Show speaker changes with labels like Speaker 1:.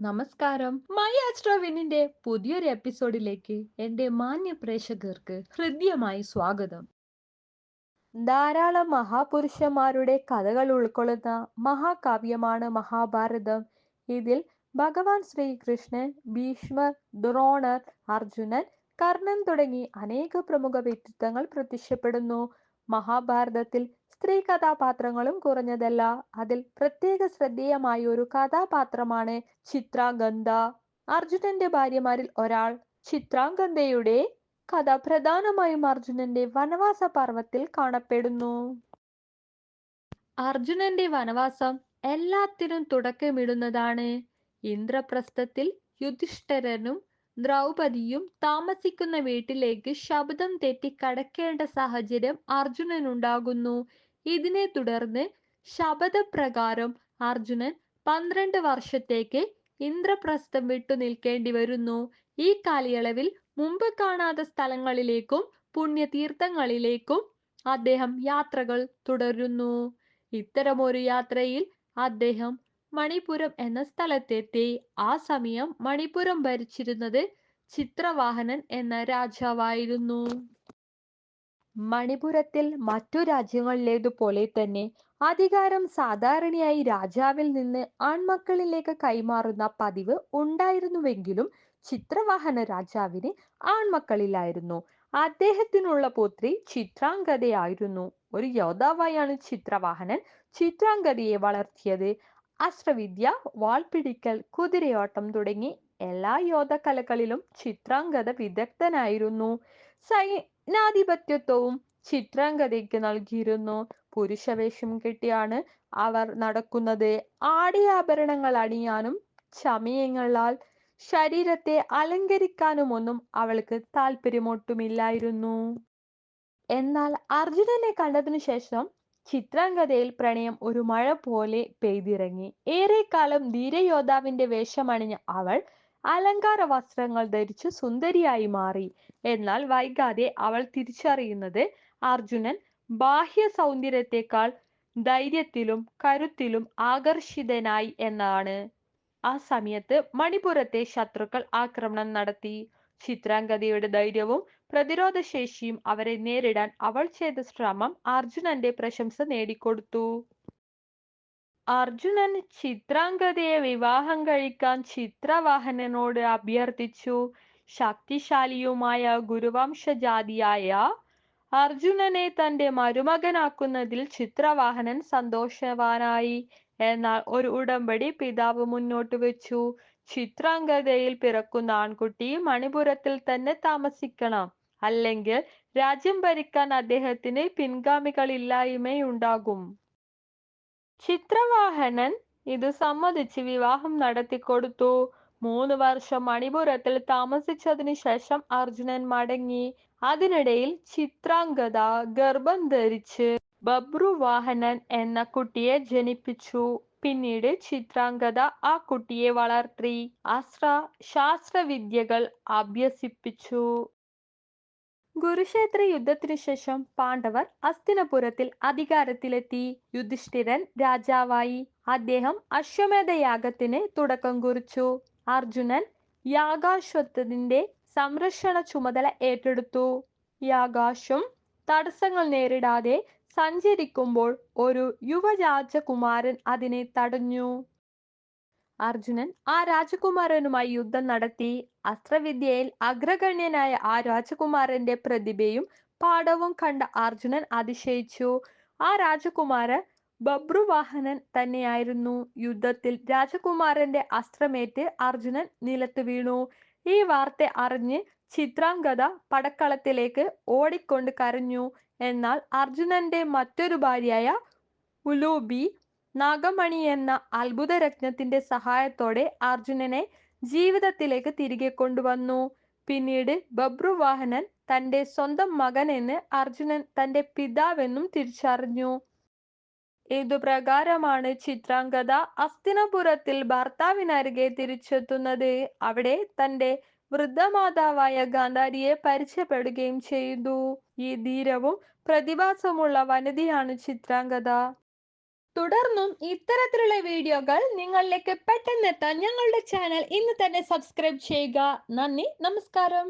Speaker 1: നമസ്കാരം. മൈ ആസ്ട്രോവിനിന്റെ പുതിയൊരു എപ്പിസോഡിലേക്ക് എന്റെ മാന്യ പ്രേക്ഷകർക്ക് ഹൃദ്യമായി സ്വാഗതം. ധാരാളം മഹാപുരുഷന്മാരുടെ കഥകൾ ഉൾക്കൊള്ളുന്ന മഹാകാവ്യമാണ് മഹാഭാരതം. ഇതിൽ ഭഗവാൻ ശ്രീകൃഷ്ണൻ ഭീഷ്മർ ദ്രോണർ അർജുനൻ കർണൻ തുടങ്ങി അനേക പ്രമുഖ വ്യക്തിത്വങ്ങൾ പ്രത്യക്ഷപ്പെടുന്നു. മഹാഭാരതത്തിൽ സ്ത്രീ കഥാപാത്രങ്ങളും കുറഞ്ഞതല്ല. അതിൽ പ്രത്യേക ശ്രദ്ധേയമായ ഒരു കഥാപാത്രമാണ് ചിത്രാഗന്ധ അർജുനന്റെ ഭാര്യമാരിൽ ഒരാൾ ചിത്രാംഗന്ധയുടെ കഥ പ്രധാനമായും അർജുനന്റെ വനവാസ പർവത്തിൽ കാണപ്പെടുന്നു. അർജുനന്റെ വനവാസം എല്ലാത്തിനും തുടക്കമിടുന്നതാണ്. ഇന്ദ്രപ്രസ്ഥത്തിൽ യുധിഷ്ഠരനും ദ്രൗപദിയും താമസിക്കുന്ന വീട്ടിലേക്ക് ശബ്ദം തെറ്റി കടക്കേണ്ട സാഹചര്യം അർജുനനുണ്ടാകുന്നു. ഇതിനെ തുടർന്ന് ശപഥപ്രകാരം അർജുനൻ പന്ത്രണ്ട് വർഷത്തേക്ക് ഇന്ദ്രപ്രസ്ഥം വിട്ടു നിൽക്കേണ്ടി വരുന്നു. ഈ കാലയളവിൽ മുമ്പ് കാണാത്ത സ്ഥലങ്ങളിലേക്കും പുണ്യതീർത്ഥങ്ങളിലേക്കും അദ്ദേഹം യാത്രകൾ തുടരുന്നു. ഇത്തരമൊരു യാത്രയിൽ അദ്ദേഹം മണിപുരം എന്ന സ്ഥലത്തെത്തി. ആ സമയം മണിപുരം ഭരിച്ചിരുന്നത് ചിത്രവാഹനൻ എന്ന രാജാവായിരുന്നു. മണിപുരത്തിൽ മറ്റു രാജ്യങ്ങളിലേതുപോലെ തന്നെ അധികാരം സാധാരണയായി രാജാവിൽ നിന്ന് ആൺമക്കളിലേക്ക് കൈമാറുന്ന പതിവ് ഉണ്ടായിരുന്നുവെങ്കിലും ചിത്രവാഹന രാജാവിന് ആൺമക്കളിലായിരുന്നു. അദ്ദേഹത്തിനുള്ള പുത്രി ചിത്രാംഗതയായിരുന്നു. ഒരു യോദ്ധാവായാണ് ചിത്രവാഹനൻ. ചിത്രാംഗതയെ വളർത്തിയത് അസ്ത്രവിദ്യ വാൾപിടിക്കൽ കുതിരയോട്ടം തുടങ്ങി എല്ലാ യോദ്ധകലകളിലും ചിത്രാംഗത വിദഗ്ധനായിരുന്നു. സൈനാധിപത്യത്വവും ചിത്രാംഗതയ്ക്ക് നൽകിയിരുന്നു. പുരുഷവേഷം കെട്ടിയാണ് അവർ നടക്കുന്നത്. ആടയാഭരണങ്ങൾ അണിയാനും ചമയങ്ങളാൽ ശരീരത്തെ അലങ്കരിക്കാനും ഒന്നും അവൾക്ക് താല്പര്യമൊട്ടുമില്ലായിരുന്നു എന്നാൽ അർജുനനെ കണ്ടതിനു ശേഷം ചിത്രാംഗതയിൽ പ്രണയം ഒരു മഴ പോലെ പെയ്തിറങ്ങി. ഏറെക്കാലം ധീരയോദ്ധാവിന്റെ വേഷമണിഞ്ഞ അവൾ അലങ്കാര വസ്ത്രങ്ങൾ ധരിച്ച് സുന്ദരിയായി മാറി. എന്നാൽ വൈകാതെ അവൾ തിരിച്ചറിയുന്നത് അർജുനൻ ബാഹ്യ സൗന്ദര്യത്തെക്കാൾ ധൈര്യത്തിലും കരുത്തിലും ആകർഷിതനായി എന്നാണ്. ആ സമയത്ത് മണിപുരത്തെ ശത്രുക്കൾ ആക്രമണം നടത്തി. ചിത്രാംഗതയുടെ ധൈര്യവും പ്രതിരോധശേഷിയും അവരെ നേരിടാൻ അവൾ ചെയ്ത ശ്രമം അർജുനന്റെ പ്രശംസ നേടിക്കൊടുത്തു. അർജുനൻ ചിത്രാംഗതയെ വിവാഹം കഴിക്കാൻ ചിത്രവാഹനനോട് അഭ്യർത്ഥിച്ചു. ശക്തിശാലിയുമായ ഗുരുവംശജാതിയായ അർജുനനെ തന്റെ മരുമകനാക്കുന്നതിൽ ചിത്രവാഹനൻ സന്തോഷവാനായി. എന്നാൽ ഒരു ഉടമ്പടി പിതാവ് മുന്നോട്ട് വെച്ചു. ചിത്രാംഗതയിൽ പിറക്കുന്ന ആൺകുട്ടി മണിപുരത്തിൽ തന്നെ താമസിക്കണം. അല്ലെങ്കിൽ രാജ്യം ഭരിക്കാൻ അദ്ദേഹത്തിന് പിൻഗാമികളില്ലായ്മയുണ്ടാകും. ചിത്രവാഹനൻ ഇത് സമ്മതിച്ച് വിവാഹം നടത്തിക്കൊടുത്തു മൂന്ന് വർഷം മണിപുരത്തിൽ താമസിച്ചതിനു ശേഷം അർജുനൻ മടങ്ങി. അതിനിടയിൽ ചിത്രാംഗത ഗർഭം ധരിച്ച് ബബ്രുവാഹനൻ എന്ന കുട്ടിയെ ജനിപ്പിച്ചു. പിന്നീട് ചിത്രാംഗത ആ കുട്ടിയെ വളർത്തി. അസ്ത്ര ശാസ്ത്രവിദ്യകൾ അഭ്യസിപ്പിച്ചു. കുരുക്ഷേത്ര യുദ്ധത്തിനു ശേഷം പാണ്ഡവർ അസ്തിനപുരത്തിൽ അധികാരത്തിലെത്തി. യുധിഷ്ഠിരൻ രാജാവായി. അദ്ദേഹം അശ്വമേധ യാഗത്തിന് തുടക്കം കുറിച്ചു. അർജുനൻ യാഗാശ്വത്തിന്റെ സംരക്ഷണ ചുമതല ഏറ്റെടുത്തു. യാഗാശ്വം തടസ്സങ്ങൾ നേരിടാതെ സഞ്ചരിക്കുമ്പോൾ ഒരു യുവരാജകുമാരൻ അതിനെ തടഞ്ഞു. അർജുനൻ ആ രാജകുമാരനുമായി യുദ്ധം നടത്തി. അസ്ത്രവിദ്യയിൽ അഗ്രഗണ്യനായ ആ രാജകുമാരന്റെ പ്രതിഭയും പാഠവും കണ്ട അർജുനൻ അതിശയിച്ചു. ആ രാജകുമാരൻ ബബ്രുവാഹനൻ തന്നെയായിരുന്നു. യുദ്ധത്തിൽ രാജകുമാരന്റെ അസ്ത്രമേറ്റ് അർജുനൻ നിലത്ത് വീണു. ഈ വാർത്ത അറിഞ്ഞ് ചിത്രാംഗത പടക്കളത്തിലേക്ക് ഓടിക്കൊണ്ട് കരഞ്ഞു. എന്നാൽ അർജുനന്റെ മറ്റൊരു ഭാര്യയായ ഉലൂബി നാഗമണി എന്ന അത്ഭുത രത്നത്തിന്റെ സഹായത്തോടെ അർജുനനെ ജീവിതത്തിലേക്ക് തിരികെ കൊണ്ടുവന്നു. പിന്നീട് ബബ്രുവാഹനൻ തന്റെ സ്വന്തം മകൻ എന്ന് അർജുനൻ തന്റെ പിതാവെന്നും തിരിച്ചറിഞ്ഞു. ഇതുപ്രകാരമാണ് ചിത്രാംഗത അസ്തിനപുരത്തിൽ ഭർത്താവിനരികെ തിരിച്ചെത്തുന്നത്. അവിടെ തന്റെ വൃദ്ധമാതാവായ ഗാന്ധാരിയെ പരിചയപ്പെടുകയും ചെയ്തു. ഈ ധീരവും പ്രതിഭാസമുള്ള വനിതയാണ് ചിത്രാംഗത തുടർന്നും ഇത്തരത്തിലുള്ള വീഡിയോകൾ നിങ്ങളിലേക്ക് പെട്ടെന്നെത്താൻ ഞങ്ങളുടെ ചാനൽ ഇന്ന് തന്നെ സബ്സ്ക്രൈബ് ചെയ്യുക. നന്ദി നമസ്കാരം.